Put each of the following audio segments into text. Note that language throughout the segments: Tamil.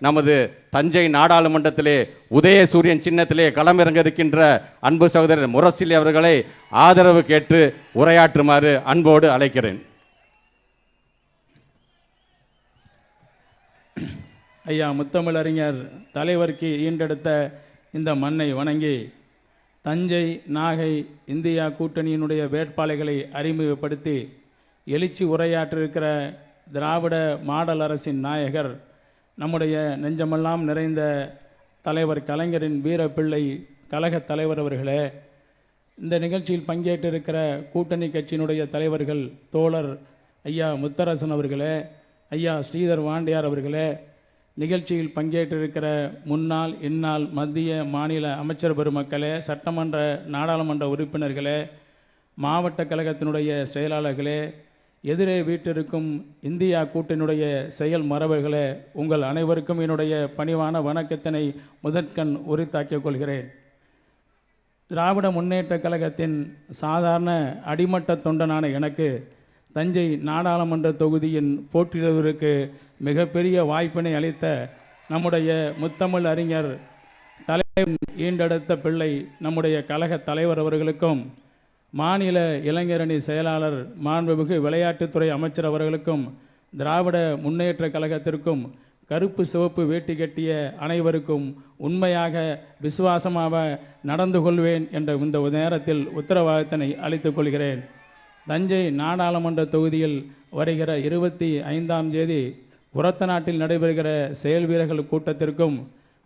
நமது தஞ்சை நாடாளுமன்றத்திலே உதயசூரியன் சின்னத்திலே களமிறங்க இருக்கின்ற அன்பு சகோதரர் முரசிலி அவர்களை ஆதரவு கேட்டு உரையாற்றுமாறு அன்போடு அழைக்கிறேன். ஐயா முத்தமிழறிஞர் தலைவருக்கு ஈண்டெடுத்த இந்த மண்ணை வணங்கி தஞ்சை நாகை இந்தியா கூட்டணியினுடைய வேட்பாளர்களை அறிமுகப்படுத்தி எழுச்சி உரையாற்றிருக்கிற திராவிட மாடல் அரசின் நாயகர் நம்முடைய நெஞ்சமெல்லாம் நிறைந்த தலைவர் கலைஞரின் வீரப்பிள்ளை கழகத் தலைவர் அவர்களே இந்த நிகழ்ச்சியில் பங்கேற்றிருக்கிற கூட்டணி கட்சியினுடைய தலைவர்கள் தோழர் ஐயா முத்தரசன் அவர்களே ஐயா ஸ்ரீதர் வாண்டியார் அவர்களே நிகழ்ச்சியில் பங்கேற்றிருக்கிற முன்னாள் இந்நாள் மத்திய மாநில அமைச்சர் பெருமக்களே சட்டமன்ற நாடாளுமன்ற உறுப்பினர்களே மாவட்ட கழகத்தினுடைய செயலாளர்களே எதிரே வீட்டிருக்கும் இந்தியா கூட்டினுடைய செயல் மரபுகளே உங்கள் அனைவருக்கும் என்னுடைய பணிவான வணக்கத்தினை முதற்கண் உரித்தாக்கிக் கொள்கிறேன். திராவிட முன்னேற்ற கழகத்தின் சாதாரண அடிமட்ட தொண்டனான எனக்கு தஞ்சை நாடாளுமன்ற தொகுதியின் போட்டியிடுவதற்கு மிகப்பெரிய வாய்ப்பினை அளித்த நம்முடைய முத்தமிழ் அறிஞர் தலைவர் ஈண்டெடுத்த பிள்ளை நம்முடைய கழக தலைவர் அவர்களுக்கும் மாநில இளைஞரணி செயலாளர் மாண்புமிகு விளையாட்டுத்துறை அமைச்சர் அவர்களுக்கும் திராவிட முன்னேற்ற கழகத்திற்கும் கருப்பு சிவப்பு வேட்டி கட்டிய அனைவருக்கும் உண்மையாக விசுவாசமாக நடந்து கொள்வேன் என்ற இந்த நேரத்தில் உத்தரவாதத்தினை அளித்துக் கொள்கிறேன். தஞ்சை நாடாளுமன்ற தொகுதியில் வருகிற இருபத்தி ஐந்தாம் தேதி உரத்த நாட்டில் நடைபெறுகிற செயல் வீரர்கள் கூட்டத்திற்கும்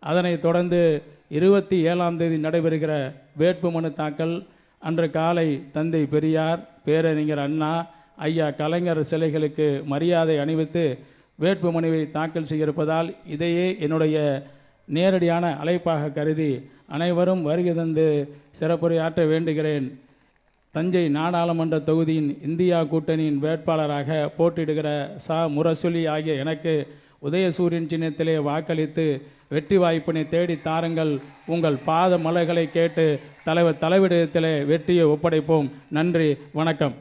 அதனைத் தொடர்ந்து இருபத்தி ஏழாம் தேதி நடைபெறுகிற வேட்புமனு தாக்கல் அன்று காலை தந்தை பெரியார் பேரறிஞர் அண்ணா ஐயா கலைஞர் சிலைகளுக்கு மரியாதை அணிவித்து வேட்புமனுவை தாக்கல் செய்திருப்பதால் இதையே என்னுடைய நேரடியான அழைப்பாக கருதி அனைவரும் வருகை தந்து சிறப்புரையாற்ற வேண்டுகிறேன். தஞ்சை நாடாளுமன்ற தொகுதியின் இந்தியா கூட்டணியின் வேட்பாளராக போட்டியிடுகிற சா. முரசொலி ஆகிய எனக்கு உதயசூரியன் சின்னத்திலே வாக்களித்து வெற்றி வாய்ப்பினை தேடி தாருங்கள். உங்கள் பாத மலர்களை கேட்டு தலைவர் தலைவிடத்திலே வெற்றியை ஒப்படைப்போம். நன்றி வணக்கம்.